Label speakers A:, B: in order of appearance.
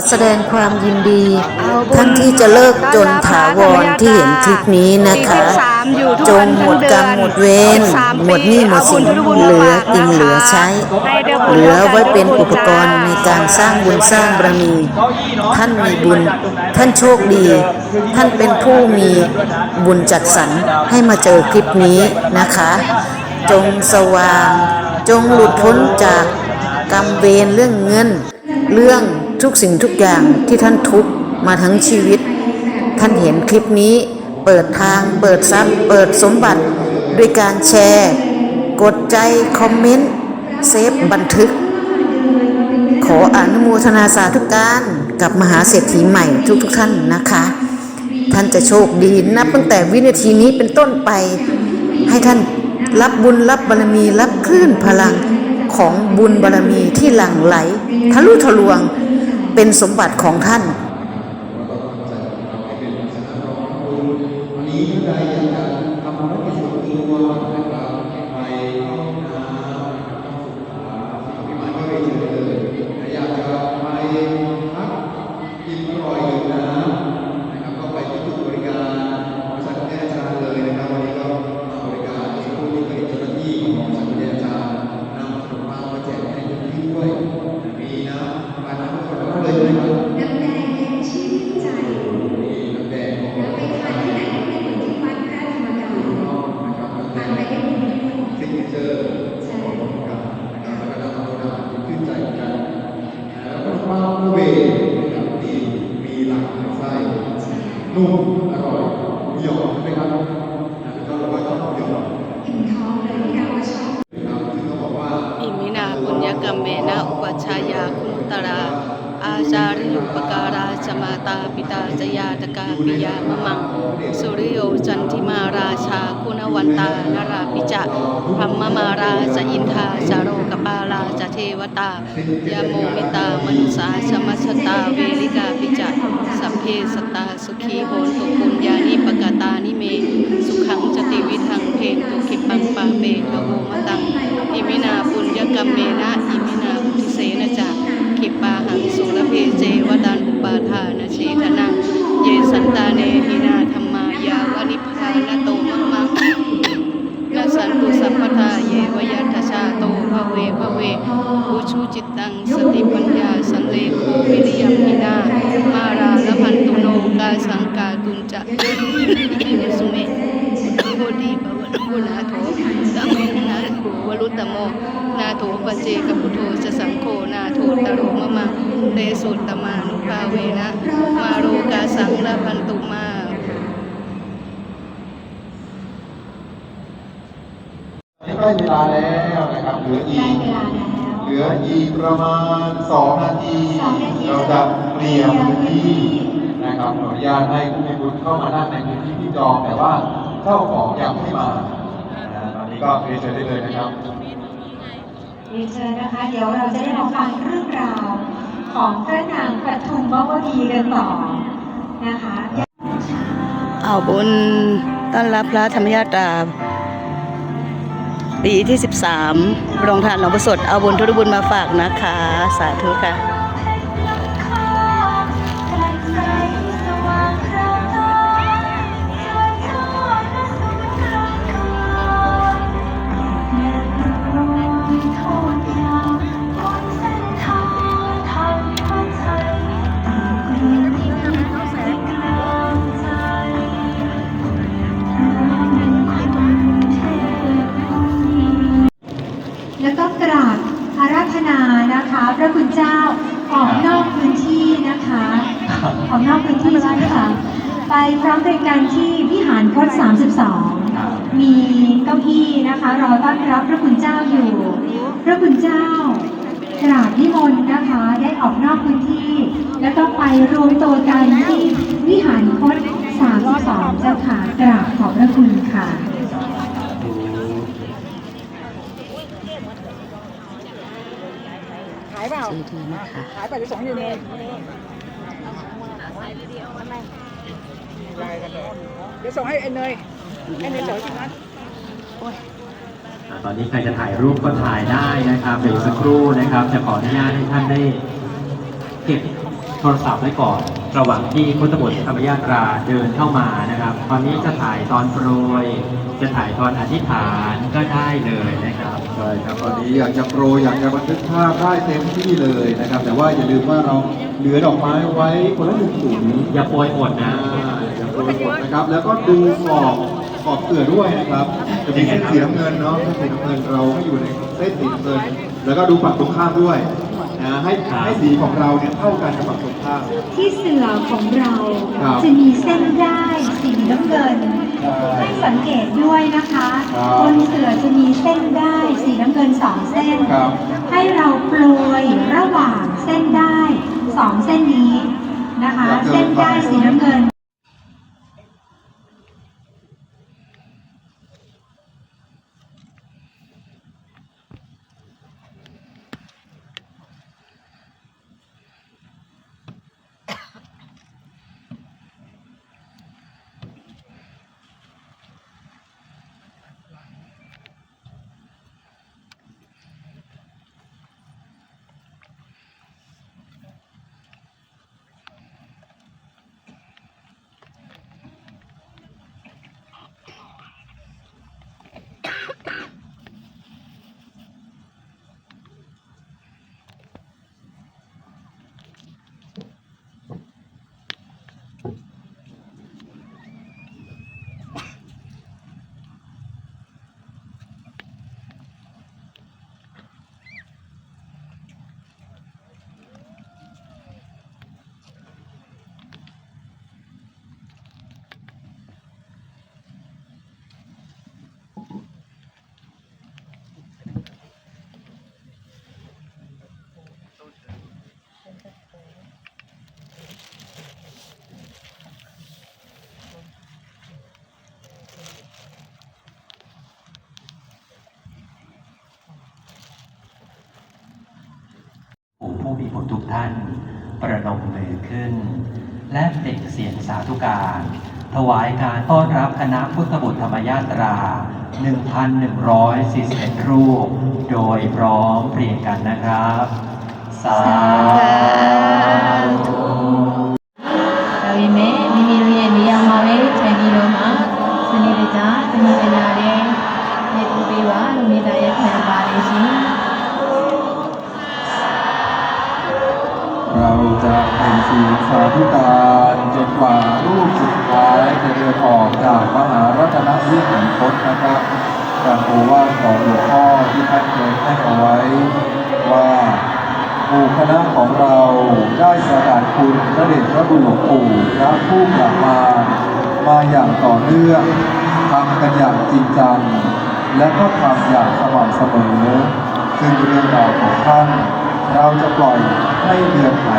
A: ขอแสดงความยินดี ท่านที่จะเลิกจนถาวรที่เห็นคลิปนี้นะคะ จงหมดกรรมหมดเวรหมดหนี้หมดสินเหลือกินเหลือใช้ เหลือไว้เป็นอุปกรณ์ในการสร้างบุญสร้างบารมี ท่านมีบุญ ท่านโชคดี ท่านเป็นผู้มีบุญจัดสรรให้มาเจอคลิปนี้นะคะ จงสว่าง จงหลุดพ้นจากกรรมเวรเรื่องเงิน เรื่อง ทุกสิ่งทุกอย่างที่ท่านทุกมาทั้งชีวิต ท่านเห็นคลิปนี้เปิดทาง เปิดทรัพย์ เปิดสมบัติด้วยการแชร์ กดใจ คอมเมนต์ เซฟบันทึก ขออนุโมทนาสาธุการกับมหาเศรษฐีใหม่ทุกๆทท่านนะคะ ท่านจะโชคดีนับตั้งแต่วินาทีนี้เป็นต้นไป ให้ท่านรับบุญรับบารมีรับคลื่นพลังของบุญบารมีที่หลั่งไหล ทะลุทะลวง เป็นสมบัติของท่าน
B: นุ่มอร่อยหมูหยอง
C: ใช่
B: ไหมครับแล้วก็เราก็ชอบหมูหยอง
C: อิ่มท้องเลยที่เราชอบ
B: นะครับซึ่งต้องบอกว่า
D: อิมินาปุญญกรรมเมนะอุปัชฌายาคุณตรา อาจาริยุปการาชมาตาปิตาจยาตกาปิยามะมัง สุริโยจันทิมาราชาคุณวันตานราปิจะพรรมมาราจะอินทาจาโรกปาลาจะเทวตายาโมมิตามนุสาชมัชตาเวลิกาปิจะสัพเพสตาสุขีโหนตุปุญญานิ ตโม นาโถปเจกพุทโธจะสังโฆนาโถตโรมะมังเตสุตมานุภาเวนะมาโรกาสังลพันตุมา
B: ใกล้เวลาแล้วนะครับเหลืออีก
C: เห
B: ลืออีกประมาณ 2 นาที
C: สองนาที
B: เราจะเตรียมพื้นที่นะครับขออนุญาตให้ผู้มีบุญเข้ามานั่งในพื้นที่ที่จองแต่ว่าเจ้าของยังไม่มา ก็เรียนเชิญได้เลยนะครับ
C: เรียนเชิญนะคะ เดี๋ยวเราจะได้มาฟังเรื่องราวของพระนางปทุมมวดีกันต่อนะคะ
D: เอาบุญต้อนรับพระธรรมยาตราปีที่ 13โรงทานหลวงประสดเอาบุญทุกบุญมาฝากนะคะ สาธุค่ะ
C: ออกนอกพื้นที่ใช่ไหมคะไปพร้อมด้วยกันที่วิหารคด32 มีเก้าอี้นะคะ รอต้อนรับพระคุณเจ้าอยู่ พระคุณเจ้ากราบนิมนต์นะคะ ได้ออกนอกพื้นที่ แล้วก็ไปรวมตัวกันที่วิหารคด32 เจ้าค่ะกราบขอบพระคุณค่ะ
E: ขายเปล่า
A: ดีดีนะคะ
E: ขายไปหรือส่งอยู่ นี่เดี๋ยวส่งให้ไอ้เนยไอ้เนยเฉยวที่นั้น
F: อ่าตอนนี้ใครจะถ่ายรูปก็ถ่ายได้นะครับเดี๋ยวอีกสักครู่นะครับ จะขออนุญาตให้ท่านได้เก็บ โทรศัพท์ไว้ก่อน ระหว่างที่พุทธบุตรธรรมยาตราเดินเข้ามานะครับ ตอนนี้จะถ่ายตอนโปรย จะถ่ายตอนอธิษฐานก็ได้เลยนะครับ
B: ใช่ครับตอนนี้อยากจะโปรยอยากจะบันทึกภาพได้เต็มที่เลยนะครับ แต่ว่าอย่าลืมว่าเราเหลือดอกไม้ไว้คนละหนึ่งถุง
F: อย่าโปรยหมดนะ
B: อย่าโปรยหมดนะครับ แล้วก็ดูขอบขอบเกลือด้วยนะครับ จะมีเส้นสีน้ำเงินเนาะเส้นสีน้ำเงินเราให้อยู่ในเส้นสีน้ำเงิน แล้วก็ดูฝั่งตรงข้ามด้วย นะให้ให้สีของเราเนี่ยเท่ากันกับฝั่งตรงข้าม
C: ที่เสือของเรา
B: ครับ
C: จะมีเส้นได้สีน้ำเงิน
B: ใช่
C: ให้สังเกตด้วยนะคะ
B: ครับ
C: บนเสือจะมีเส้นได้สีน้ำเงินสองเส้น
B: ครับ
C: ให้เราโปรยระหว่างเส้นได้สองเส้นนี้นะคะ เส้นได้สีน้ำเงิน
F: ผู้ มีบุญทุกท่านประนมมือขึ้น และเปล่งเสียงสาธุการ ถวายการต้อนรับคณะพุทธบุตรธรรมยาตรา 1,141 รูป โดยพร้อมเพรียงกันนะครับ สาธุ
B: เราจะเป็นสีลสาธุการจนกว่ารูปสุดท้ายจะเดินออกจากมหารัตนวิหารพจนะครับจากโอวาทของหลวงพ่อที่ท่านเคยให้เอาไว้ ว่าหมู่คณะของเราได้ประกาศคุณพระเดชพระคุณหลวงปู่พระผู้กลับมามาอย่างต่อเนื่องทำกันอย่างจริงจังและก็ทำอย่างสม่ำเสมอซึ่งเรื่องราวของท่าน เราจะปล่อยให้เดือนหาย